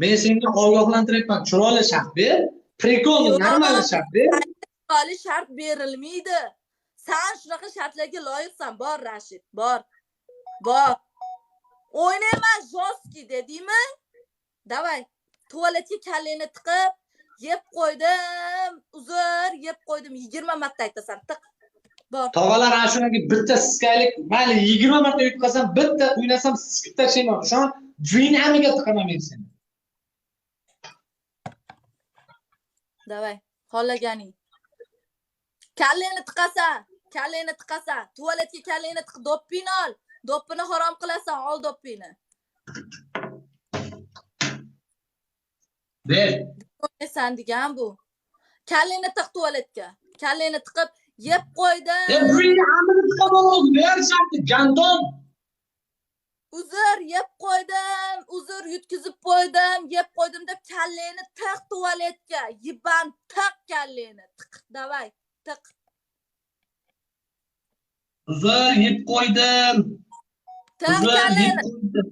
Men senga ogohlantiryapman. Chiroyli shart ber. Yo'q. normalniy shart ber. Chiroyli shart berilmaydi. Sen shunaqa shartlarga loyiqsan. Bor Rashid, bor. Bor. O'ynayman жесткий dedingmi? Davay. Tualetga kallangni tiqib, yeb qo'ydim. Uzr, yeb qo'ydim. 20 marta aytasan. Tiq. Bor. Tog'alar ana shunga bitta siskaylik, mayli 20 marta yutqazsam, bitta o'ynasam siskib tashlayman. Ishon, dinamiga tiqaman men seni. Davay. Xohlaganing. Kallangni tiqasan. Kallangni tiqasan. Tualetga kallangni tiq, doppini ol. Doppini harom qilasan, ol doppini. Ber. O'ynaysan degan bu. Kallangni tiq tualetga. Kallangni tiqib, yeb qo'ydim. Uzr, yeb qo'ydim. Yutkizib qo'ydim. Yeb qo'ydim deb kallangni tiq tualetga. Yiban tiq kallangni. Tiq, davay. Tiq. Uzr, yeb qo'ydim. Uzr, yeb qo'ydim.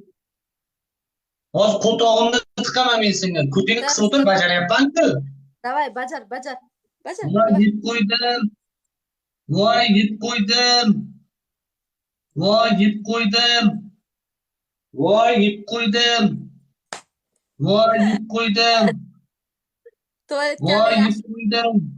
Hozir qo'tog'imni tiqaman men senga. Ko'tingni qisib o'tir, bajaryapman-ku. Davay, bajar, bajar. Bajar. Voy, yeb qo'ydim. Voy, yeb qo'ydim. Voy, yeb qo'ydim. Voy, yeb qo'ydim. Voy, yeb qo'ydim. Tualetga Voy, kallangni yeb qo'ydim.